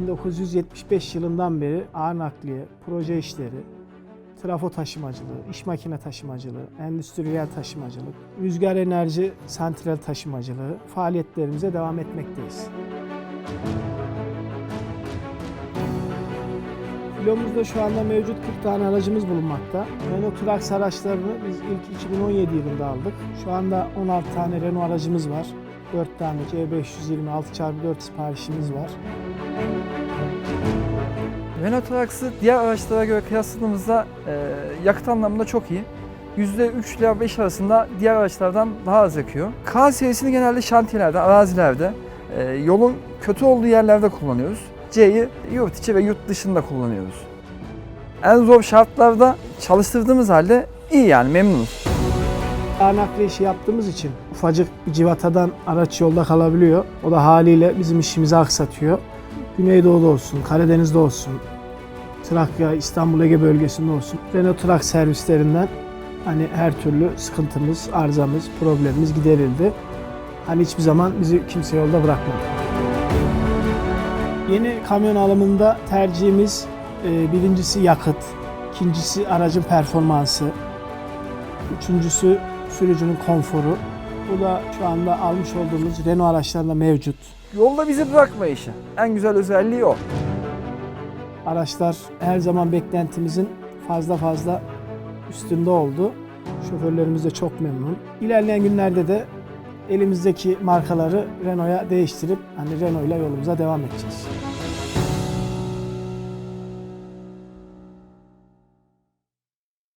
1975 yılından beri ağır nakliye, proje işleri, trafo taşımacılığı, iş makine taşımacılığı, endüstriyel taşımacılık, rüzgar enerji santral taşımacılığı faaliyetlerimize devam etmekteyiz. Filomuzda şu anda mevcut 40 tane aracımız bulunmakta. Renault Trax araçlarını biz ilk 2017 yılında aldık. Şu anda 16 tane Renault aracımız var. 4 tane C520 6x4 siparişimiz var. Renault Trax'ı diğer araçlara göre kıyasladığımızda e, yakıt anlamında çok iyi. %3 ile 5 arasında diğer araçlardan daha az yakıyor. K serisini genelde şantiyelerde, arazilerde, e, yolun kötü olduğu yerlerde kullanıyoruz. C'yi yurt içi ve yurt dışında kullanıyoruz. En zor şartlarda çalıştırdığımız halde iyi yani memnunuz. Ağır nakliye işi yaptığımız için ufacık bir civatadan araç yolda kalabiliyor. O da haliyle bizim işimizi aksatıyor. Güneydoğu'da olsun, Karadeniz'de olsun, Trakya, İstanbul, Ege bölgesinde olsun. Renault Trax servislerinden hani her türlü sıkıntımız, arızamız, problemimiz giderildi. Hani hiçbir zaman bizi kimse yolda bırakmadı. Yeni kamyon alımında tercihimiz e, birincisi yakıt, ikincisi aracın performansı, üçüncüsü sürücünün konforu. Bu da şu anda almış olduğumuz Renault araçlarında mevcut. Yolda bizi bırakma işi. En güzel özelliği o. Araçlar her zaman beklentimizin fazla fazla üstünde oldu. Şoförlerimiz de çok memnun. İlerleyen günlerde de elimizdeki markaları Renault'a değiştirip hani Renault ile yolumuza devam edeceğiz.